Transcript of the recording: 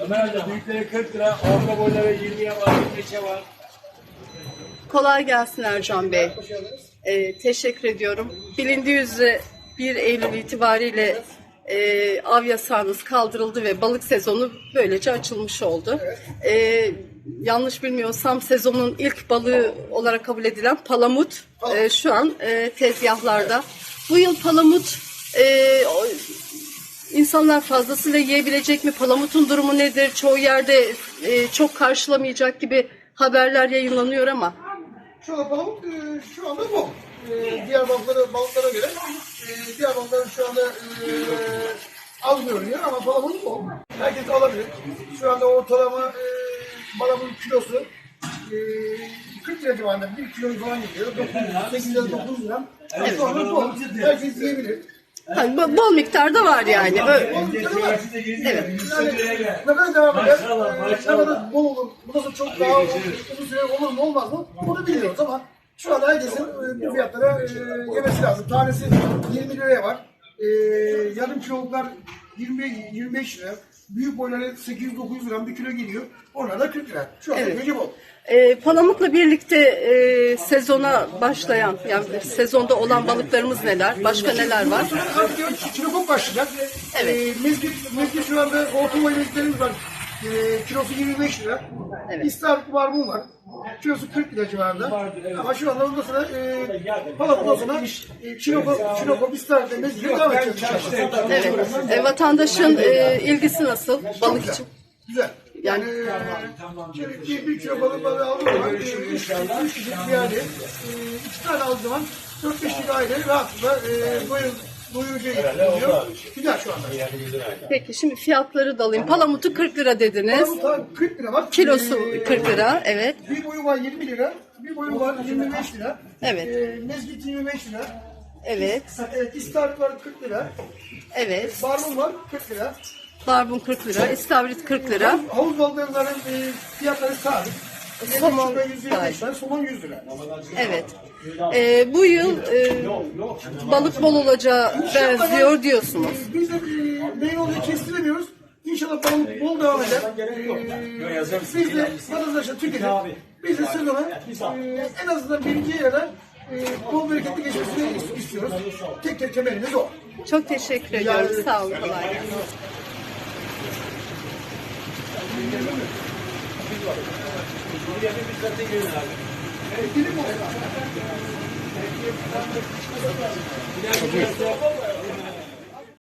Ömer amca büyükleri 40 lira, orta boyları 20'ye var, 25'e var. Kolay gelsin Ercan Bey. Ee, teşekkür ediyorum. Bilindiği üzere 1 Eylül itibariyle e, av yasağınız kaldırıldı ve balık sezonu böylece açılmış oldu. Ee, yanlış bilmiyorsam sezonun ilk balığı olarak kabul edilen palamut e, şu an e, tezgahlarda. Bu yıl palamut e, insanlar fazlasıyla yiyebilecek mi? Palamutun durumu nedir? Çoğu yerde e, çok karşılamayacak gibi haberler yayınlanıyor ama Şu anda balık e, şu anda bu. E, diğer balıklara, balıklara göre e, diğer balıkların şu anda e, az görünüyor ama balamut bu. Herkes alabilir. Şu anda ortalama e, kilosu e, 40 lira civarında. 1 kilo falan geliyor. 9 lira, 8 lira, 9 lira. Şu anda bu. Herkes yiyebilir. Hani bol miktarda var yani. Ö- Balıkları var. Evet. Ne kadar devam eder? Maşallah, Ee. Ne kadar bol olur? Bu nasıl çok daha uzun süre olur mu olmaz mı? Bunu bilmiyoruz ama şu anda herkesin e, bu fiyatlara e, yemesi lazım. Tanesi 20 liraya var. E, yarım kiloluklar 20 25 lira. Büyük boyları 800-900 lira bir kilo geliyor. Onlar da 40 lira. Şu anda Evet. evet. bu. E, palamutla birlikte e, sezona başlayan, yani sezonda olan balıklarımız neler? Başka neler var? Artık diyor ki kilokop başlayacak. Evet. Ee, mezgit, mezgit şu anda orta boy mezgitlerimiz var. Ee, kilosu 25 lira. Evet. İstavrit barbun var. Kilosu 40 lira civarında. Ama şu anda ondan sonra e, palamuttan sonra e, çinokop, çinokop, istavrit ve mezgit devam edeceğiz. inşallah. Evet. E, vatandaşın e, ilgisi nasıl? Balık için? Güzel. Yani- şöyle bir, bir kilo balık balığı aldığım zaman, e, üç, üç, üç kişilik bir aile, e, iki tane aldığım zaman dört beş kilo aile rahatlıkla e, doyur, doyurucu oluyor. Güzel şu anda. Peki şimdi fiyatları da alayım. Palamutu 40 lira dediniz. Palamut da 40 lira var. Kilosu Ee, 40 lira. Evet. Bir boyu var 20 lira, bir boyu var 25 lira. Evet. Ee, mezgit 25 lira. Evet. Evet, istavrit var 40 lira. Evet. Barbun var 40 lira. Barbun 40 lira. istavrit 40 lira. Havuz balıklarının e, fiyatları sabit. Somon 125 lira, 125 lira, somon 100 lira. Evet. E, bu yıl e, balık bol olacağı benziyor diyorsunuz. Ee, Biz de e, olduğunu kestiremiyoruz. İnşallah balık bol devam eder. Ee, biz de vatandaşa tüketir. Biz de sezona e, en azından bir iki yere e, bol bereketli geçmesini is- istiyoruz. Tek tek temelimiz o. Çok teşekkür ediyorum. Sağ olun. Kolay gelsin. Dilim o.